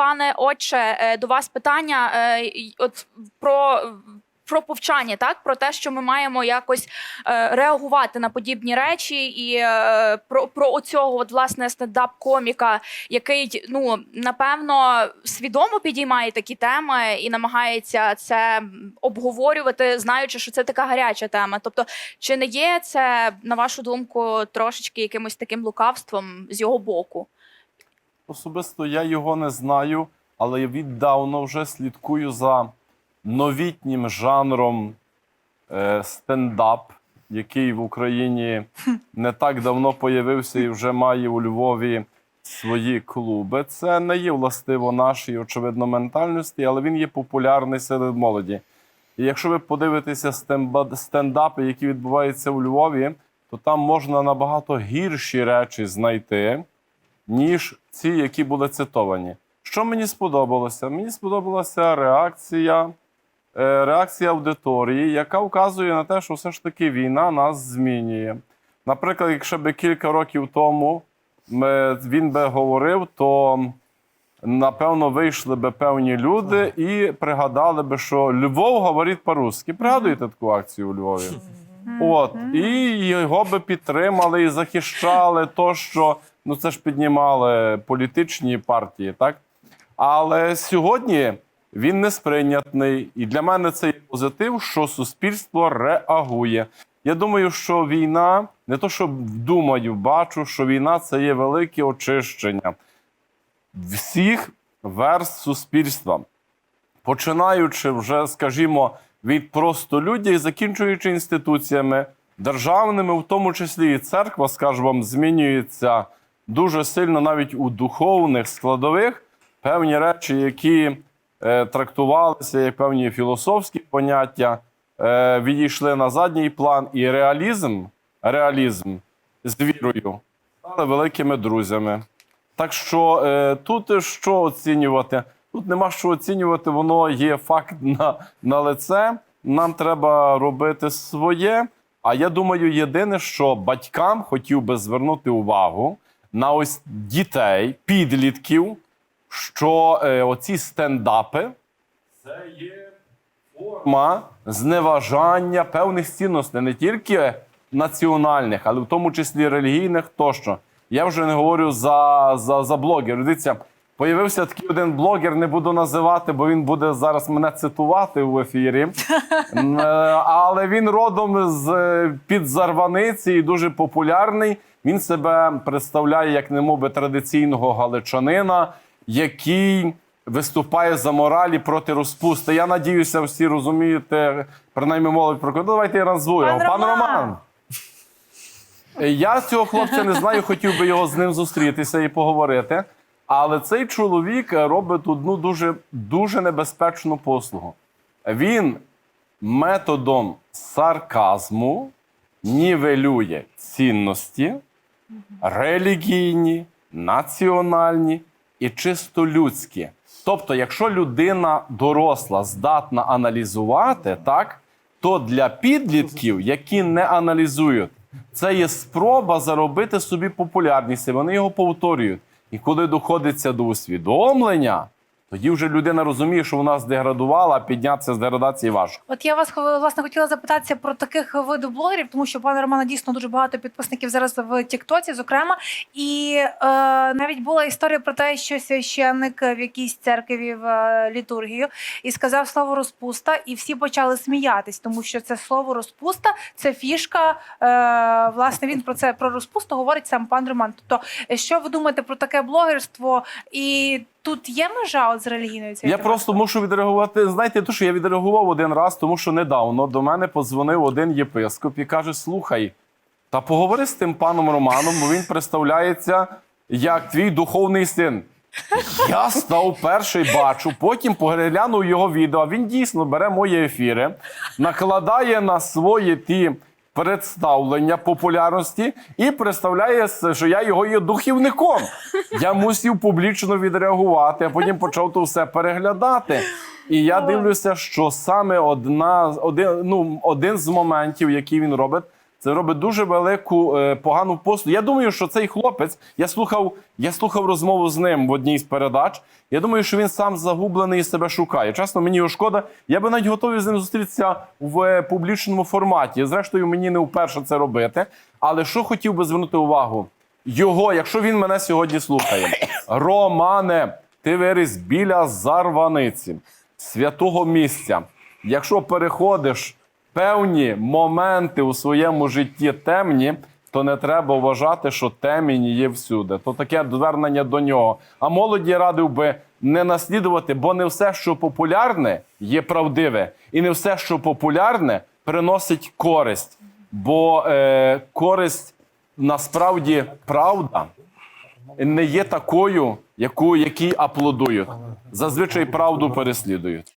пане отче, е, до вас питання е, от про. Про повчання, так про те, що ми маємо якось е, реагувати на подібні речі, і е, про, про оцього от, власне стендап-коміка, який ну напевно свідомо підіймає такі теми і намагається це обговорювати, знаючи, що це така гаряча тема. Тобто, чи не є це, на вашу думку, трошечки якимось таким лукавством з його боку? Особисто я його не знаю, але я віддавно вже слідкую за новітнім жанром е, стендап, який в Україні не так давно появився і вже має у Львові свої клуби. Це не є властиво нашій, очевидно, ментальності, але він є популярний серед молоді. І якщо ви подивитеся стендапи, які відбуваються у Львові, то там можна набагато гірші речі знайти, ніж ці, які були цитовані. Що мені сподобалося? Мені сподобалася реакція, е, реакція аудиторії, яка вказує на те, що все ж таки війна нас змінює. Наприклад, якщо би кілька років тому ми, він би говорив, то напевно вийшли би певні люди і пригадали би, що Львов говорить по-русски. Пригадуєте таку акцію у Львові? От, і його би підтримали і захищали то, що ну це ж піднімали політичні партії, так? Але сьогодні він не сприйнятний. І для мене це є позитив, що суспільство реагує. Я думаю, що війна, не то що думаю, бачу, що війна це є велике очищення всіх верст суспільства починаючи вже, скажімо, від просто людей, закінчуючи інституціями державними, в тому числі і церква, скажу змінюється дуже сильно навіть у духовних складових певні речі, які е, трактувалися як певні філософські поняття, е, відійшли на задній план, і реалізм, реалізм з вірою стали великими друзями. Так що е, тут що оцінювати? Тут нема що оцінювати, воно є факт на, на лице. Нам треба робити своє. А я думаю, єдине, що батькам хотів би звернути увагу на ось дітей, підлітків, що е, оці стендапи це є форма зневажання певних цінностей, не тільки національних, але в тому числі релігійних тощо. Я вже не говорю за, за, за блогерів. Дивіться, появився такий один блогер, не буду називати, бо він буде зараз мене цитувати в ефірі. Е, Але він родом з е, під Зарваниці і дуже популярний. Він себе представляє як немов би традиційного галичанина, який виступає за моралі проти розпусти. Я надіюся, всі розумієте, принаймні молодь про. Ну, Давайте я назву його. Пан Пан Роман! Роман. Я цього хлопця не знаю, хотів би його з ним зустрітися і поговорити. Але цей чоловік робить одну дуже, дуже небезпечну послугу. Він методом сарказму нівелює цінності релігійні, національні і чисто людські. Тобто, якщо людина доросла здатна аналізувати, так, то для підлітків, які не аналізують, це є спроба заробити собі популярність, і вони його повторюють. І коли доходиться до усвідомлення, тоді вже людина розуміє, що вона здеградувала, а піднятися з деградації важко. От я вас власне хотіла запитатися про таких видів блогерів, тому що пане Романа дійсно дуже багато підписників зараз в Тіктоці, зокрема. І е, навіть була історія про те, що священник в якійсь церкві вів е, літургію і сказав слово розпуста, і всі почали сміятись, тому що це слово розпуста, це фішка. Е, власне, він про це про розпусту говорить сам пан Роман. Тобто, е, що ви думаєте про таке блогерство? І тут є межа от з релігійною цією Я просто мушу відреагувати. Знаєте, то що я відреагував один раз, тому що недавно до мене подзвонив один єпископ і каже: Слухай, та поговори з тим паном Романом, бо він представляється як твій духовний син. Я став перший, бачу, потім поглянув його відео. Він дійсно бере мої ефіри, накладає на свої ті представлення популярності і представляє, що я його є духівником. Я мусив публічно відреагувати, а потім почав то все переглядати. І я дивлюся, що саме одна, один, ну, один з моментів, який він робить, Це робить дуже велику е, погану послугу. Я думаю, що цей хлопець, я слухав, я слухав розмову з ним в одній з передач. Я думаю, що він сам загублений і себе шукає. Чесно, мені його шкода. Я би навіть готовий з ним зустрітися в е, публічному форматі. Зрештою, мені не вперше це робити. Але що хотів би звернути увагу? Його, якщо він мене сьогодні слухає, Романе, ти виріс біля зарваниці, святого місця. Якщо переходиш певні моменти у своєму житті темні, то не треба вважати, що темінь є всюди. То таке звернення до нього. А молоді радив би не наслідувати, бо не все, що популярне, є правдиве, і не все, що популярне, приносить користь. Бо е, користь насправді правда не є такою, яку які аплодують. Зазвичай правду переслідують.